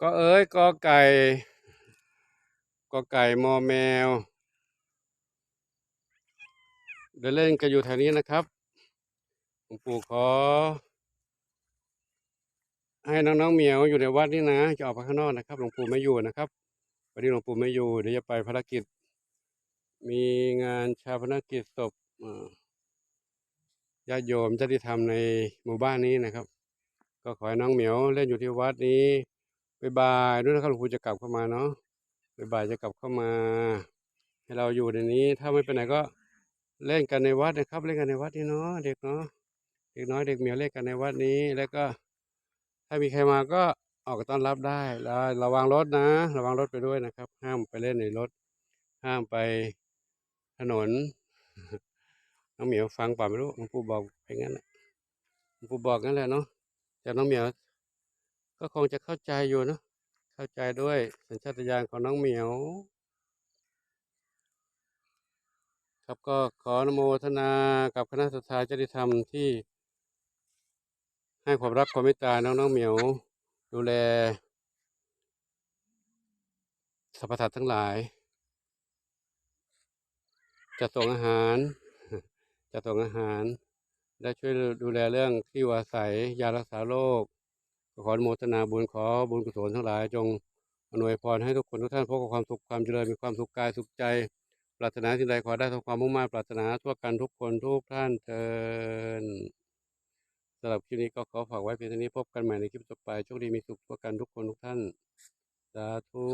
ก็เอ้ยกอไก่กอไก่มอแมว เดินเล่นกันอยู่แถวนี้นะครับหลวงปู่ขอ ให้น้องๆเหมียวอยู่ในวัดนี่นะ จะออกไปข้างนอกนะครับหลวงปู่ไม่อยู่นะครับวันนี้หลวงปู่ไม่อยู่เดี๋ยวจะไปภารกิจ มีงานชาปนกิจศพญาติโยมญาติธรรมในหมู่บ้านนี้นะครับ ก็ขอให้น้องเหมียวเล่นอยู่ที่วัดนี้ บายบายด้วยนะครับหลวงปู่จะกลับเข้ามาเนาะบายบายจะกลับเข้ามา ให้เราอยู่ในนี้ ถ้าไม่ไปไหนก็เล่นกันในวัดนะครับ เล่นกันในวัดนี่เนาะเด็กเนาะเด็กน้อยเด็กเหมียวเล่นกันในวัดนี้ แล้วก็ ถ้ามีใครมาก็ออกต้อนรับได้แล้วระวังรถนะ ระวังรถไปด้วยนะครับ ห้ามไปเล่นในรถ ห้ามไปถนนน้องเหมียวฟังป่าไม่รู้หลวงปู่บอกไปงั้นแหละหลวงปู่บอกงั้นแหละเนาะแต่น้องเหมียว ก็คงจะเข้าใจอยู่นะเข้าใจด้วยสัญชาตญาณของน้องเหมียว ครับก็ขออนุโมทนากับคณะสัตยาจริยธรรมที่ ให้ความรักความเมตตาน้องน้องเหมียว ดูแลสรรพสัตว์ทั้งหลาย จะส่งอาหาร จะส่งอาหาร และช่วยดูแลเรื่องที่ว่าศัยยารักษาโรค ขออนุโมทนาบุญขอบุญกุศลทั้งหลายจงอำนวยพรให้ทุกคนทุกท่านพบกับความสุขความเจริญมีความสุขกายสุขใจ ปรารถนาสิ่งใดขอได้ทำความมุ่งมั่นปรารถนาทั่วกันทุกคนทุกท่านเทินสำหรับคลิปนี้ก็ขอฝากไว้เพียงเท่านี้พบกันใหม่ในคลิปต่อไปโชคดีมีสุขทั่วกันทุกคนทุกท่านสาธุ